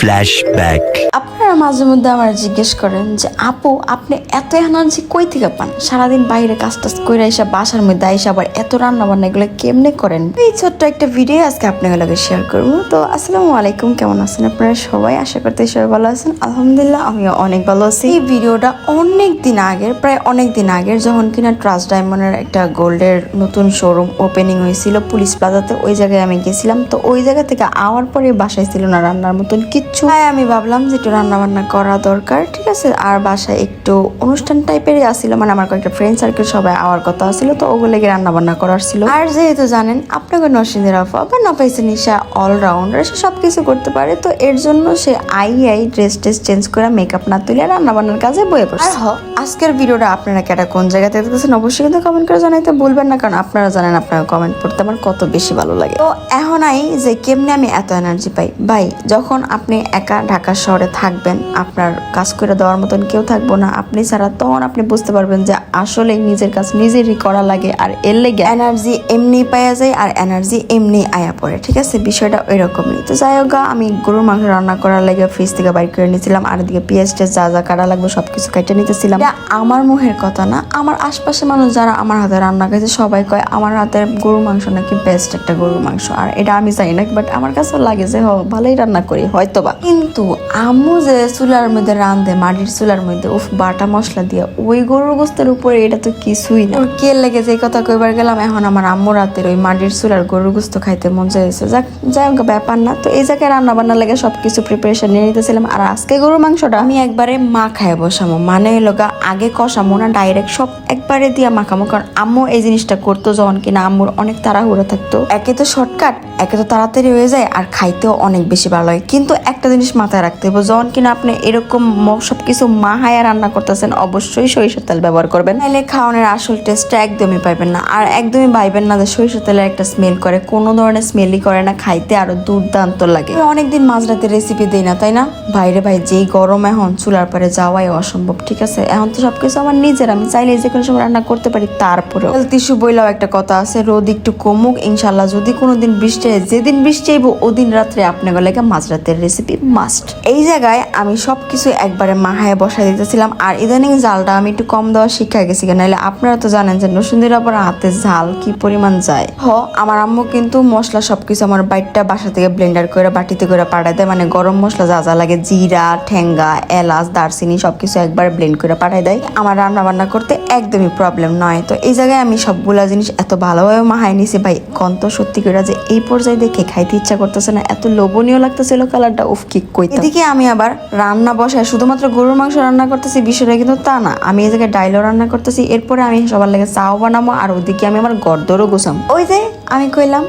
Flashback আপনারা মাঝে মধ্যে আমার জিজ্ঞেস করেন যে, আপু, আপনি এত এনার্জি কই থেকে পান? সারাদিন বাইরে কাজ টাজ করে এসে বাসার মধ্যে আইসা আবার এত রান্না বান্না এগুলো কেমনে করেন? এই ছোট্ট একটা ভিডিও আজকে আপনাদের লগে শেয়ার করব। তো আসসালামু আলাইকুম, কেমন আছেন আপনারা সবাই? আশা করতে সবাই ভালো আছেন। আলহামদুলিল্লাহ, আমিও অনেক ভালো আছি। এই ভিডিওটা অনেক দিন আগের, প্রায় অনেক দিন আগের, যখন কিনা ট্রাস্ট ডায়মন্ডের একটা গোল্ডের নতুন শোরুম ওপেনিং হয়েছিল পুলিশ প্লাজাতে ওই জায়গায় আমি গেছিলাম। তো ওই জায়গা থেকে আওয়ার পরে বাসায় ছিল না, রান্নার মতন কিচ্ছু তাই আমি ভাবলাম যে একটু রান্না বান্না করা দরকার ঠিক আছে? আর বাসায় একটু অনুষ্ঠান টাইপেরই আসছিল মানে আমার কয়েকটা ফ্রেন্ড সার্কেল সবাই আওয়ার কথা ছিল তো ওগুলো গিয়ে রান্না বান্না করার ছিল। আর যেহেতু জানেন আপনাকে নসিন্দের আফা বা নফাইসে নিশা অলরাউন্ডার সে সব কিছু করতে পারে তো এর জন্য সে আই আই ড্রেস টেস চেঞ্জ করে মেকআপ না তুলে রান্না বান্নার কাজে বয়ে পড়ছে। আর আজকের ভিডিওটা আপনারা কেটা কোন জায়গা থেকে দেখতেছেন অবশ্যই কিন্তু কমেন্ট করে জানাইতে বলবেন না কারণ আপনারা জানেন আপনারা কমেন্ট পড়তে আমার কত বেশি ভালো লাগে। তো এখন আই যে কেমনে আমি এত এনার্জি পাই? ভাই যখন আপনি একা ঢাকা শহরে থাকবেন, আপনার কাজ করে দেওয়ার মতন কেউ থাকব না। আপনি ছাড়া তখন আপনি বুঝতে পারবেন যে আসলে নিজের কাজ নিজেরই করা লাগে আর এর লেগে এনার্জি এমনি পাওয়া যায় আর এনার্জি এমনি আয়া পড়ে, ঠিক আছে? বিষয়টা ওই রকমই তো যাই হোক আমি গরুর মাংস রান্না করার লাগে ফ্রিজ থেকে বাইর করে নিয়েছিলাম আর এদিকে পেঁয়াজ টেস যা যা কাটা লাগবে সবকিছু কেটে নিতেছিলাম। আমার মুখের কথা না, আমার আশপাশে মানুষ যারা আমার হাতে রান্না করেছে সবাই কয়, আমার হাতের গরুর মাংস নাকি বেস্ট একটা গরুর মাংস। আর এটা আমি জানি না বাট আমার কাছে লাগে যে ভালোই রান্না করি, হয়তোবা। কিন্তু আম্মু যে চুলার মধ্যে রান্ধে মাটির চুলার মধ্যে, উফ, বাটা মশলা দিয়ে, ওই গরুর গোস্তের উপরে এটা তো কিছুই না। কে লেগে যে কথা কইবার গেলাম, এখন আমার আম্মু রাতের ওই মাটির চুলার গরুর গোস্ত খাইতে মন চাইছে যাক, যাই হোক, ব্যাপার না। তো এই জায়গায় রান্না বান্না লেগে সবকিছু প্রিপারেশন নিয়ে নিতেছিলাম। আর আজকে গরুর মাংসটা আমি একবারে মা খায় বসামো। মানে লগা আগে কষামো না ডাইরেক্ট সব একবারে দিয়া মাখামো। কারণ আম্মু এই জিনিসটা করতো যখন কিনা আম্মুর অনেক তাড়াহুড়ো থাকতো। একে তো শর্টকাট একে তো তাড়াতাড়ি হয়ে যায়, আর খাইতেও অনেক বেশি ভালো লাগে কিন্তু একটা জিনিস মাথায় রাখতে হবে যখন কিনা আপনি এরকম ম- সবকিছু মাহায়া রান্না করতেছেন, অবশ্যই সরিষার তেল ব্যবহার করবেন। নাহলে খাওয়ানোর আসল টেস্টটা একদমই পাইবেন না। আর একদমই পাইবেন না যে সরিষার তেলের একটা স্মেল করে। কোনো ধরনের স্মেলই করে না, খাইতে আরও দুর্দান্ত লাগে। অনেকদিন মাঝরাতে রেসিপি দিই না, তাই না? ভাইরে ভাই, যেই গরম এখন, চুলার পরে যাওয়াই অসম্ভব, ঠিক আছে? এখন তো সবকিছু আমার নিজের, আমি চাইলে যে কোনো সময় রান্না করতে পারি তারপরে টিস্যু বইলাও একটা কথা আছে, রোদ একটু কমুক ইনশাল্লাহ যদি কোনোদিন বৃষ্টি যেদিন বৃষ্টি আইব ওদিন রাত্রে আপনাকে লেগে মাঝরাতের রেসিপি মাস্ট এই জায়গায় আমি সবকিছু একবারে মাহায় বসাই দিতেছিলাম, আর ইদানিং জালটা আমি একটু কম দেওয়া শিক্ষা গেছি কেন নাহলে আপনারা তো জানেন যে নসুন্দির আবার হাতে ঝাল কি পরিমাণ যায়। হ, আমার আম্মু কিন্তু মশলা সবকিছু আমার বাইটটা বাসা থেকে ব্লেন্ডার করে বাটিতে করে পাঠায় দেয় মানে গরম মশলা যা যা লাগে, জিরা, ঠেঙ্গা, এলাচ, দারচিনি সবকিছু একবার ব্লেন্ড করে পাঠায় দেয়। আমার রান্না বান্না করতে একদমই প্রবলেম নয়। তো এই জায়গায় আমি সবগুলা জিনিস এত ভালোভাবে মাহায় নিছি ভাই কন্ত সত্যি করে যে এই পর্যায়ে দেখে খাইতে ইচ্ছা করতেছে না, এত লোভনীয় লাগতেছিল কালারটা উফ, কি কই এদিকে আমি আবার রান্না বসায়, শুধুমাত্র গরুর মাংস রান্না করতেছি বিষয়টা কিন্তু তা না। আমি এই জায়গায় ডাইলও রান্না করতেছি, এরপরে আমি সবার লাগে চাও বানাবো আর ওদিকে আমি আমার গর্দরও গোছাম। ওই যে আমি কইলাম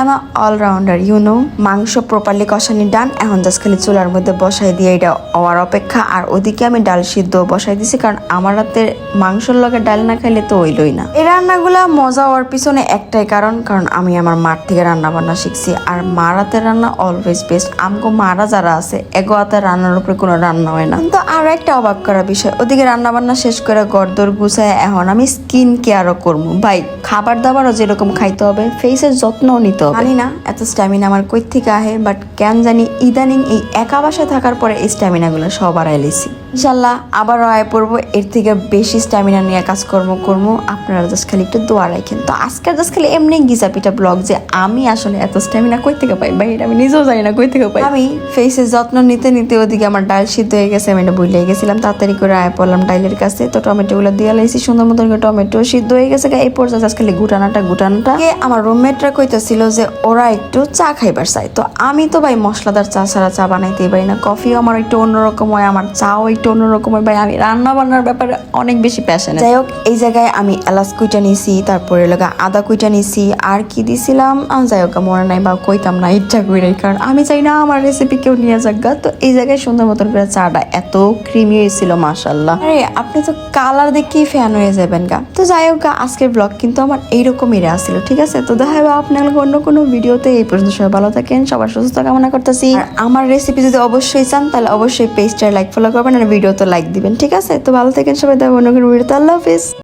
আমার অলরাউন্ডার ইউ নো মাংস প্রপারলি কষানি ডান এখন জাস্ট খালি চুলার মধ্যে বসাই দিয়ে এটা হওয়ার অপেক্ষা। আর ওদিকে আমি ডাল সিদ্ধ বসাই দিছি, কারণ আমার হাতে মাংসর লগে ডাল না খাইলে তো ওইলই না। এই রান্নাগুলা মজা হওয়ার পিছনে একটাই কারণ কারণ আমি আমার মার থেকে রান্না বান্না শিখছি। আর মার হাতের রান্না অলওয়েজ বেস্ট আমগো মারা যারা আছে এগো হাতের রান্নার উপরে কোনো রান্না হয় না। কিন্তু আরও একটা অবাক করা বিষয়, ওদিকে রান্না বান্না শেষ করে গর্দর গুছায় এখন আমি স্কিন কেয়ারও করব। ভাই খাবার দাবারও যেরকম খাইতে হবে ফেসের যত্নও নিতে হবে। জানি না এত স্ট্যামিনা আমার কই থেকে আহে বাট কেন জানি ইদানিং এই একা বাসায় থাকার পরে এই স্ট্যামিনা গুলো সব আড়াই লিছি ইনশাল্লাহ আবারও আয় পড়ব এর থেকে বেশি স্ট্যামিনা নিয়ে কাজকর্ম করব। আপনারা জাস্ট খালি একটু দোয়া রাখেন। তো আজকের জাস্ট খালি এমনি গিজা পিটা ব্লগ যে আমি আসলে এত স্ট্যামিনা কই থেকে পাই ভাই এটা আমি নিজেও জানি না কই থেকে পাই। আমি ফেসের যত্ন নিতে নিতে ওদিকে আমার ডাল সিদ্ধ হয়ে গেছে আমি এটা ভুলে গেছিলাম তাড়াতাড়ি করে আয় পড়লাম ডাইলের কাছে। তো টমেটোগুলো দিয়ে লাইছি সুন্দর মতন করে টমেটো সিদ্ধ হয়ে গেছে এই পর্যায়ে জাস্ট খালি গুটানাটা গুটানাটা কে আমার রুমমেটরা কইতেছিল যে ওরা একটু চা খাইবার চাই তো আমি তো ভাই মশলাদার চা ছাড়া চা বানাইতেই পারি না। কফিও আমার একটু অন্যরকম হয়, আমার চাও একটু অন্যরকম হয়। ভাই, আমি রান্না বান্নার ব্যাপারে অনেক বেশি প্যাশন যাই হোক এই জায়গায় আমি এলাচ কুইটা নিছি, তারপরে লগা আদা কুইটা নিছি। আর কি দিছিলাম? যাই হোক মনে নাই বা কইতাম না ইচ্ছা কইরাই, কারণ আমি চাই না আমার রেসিপি কেউ নিয়ে যাক। তো এই জায়গায় সুন্দর মতন করে চাটা এত ক্রিমি হয়েছিল মাশাল্লাহ আরে, আপনি তো কালার দেখেই ফ্যান হয়ে যাবেন গা। তো যাই হোক আজকের ব্লগ কিন্তু আমার এইরকমই আসছিল ঠিক আছে? তো দেখা হবে আপনার অন্য কোনো ভিডিওতে এই পর্যন্ত সবাই ভালো থাকেন, সবার সুস্থ কামনা করতেছি। আমার রেসিপি যদি অবশ্যই চান, তাহলে অবশ্যই পেজটা লাইক ফলো করবেন আর ভিডিও তো লাইক দিবেন, ঠিক আছে? তো ভালো থাকেন সবাই, দেখা হবে অন্য কোনো ভিডিওতে আল্লাহ হাফিজ।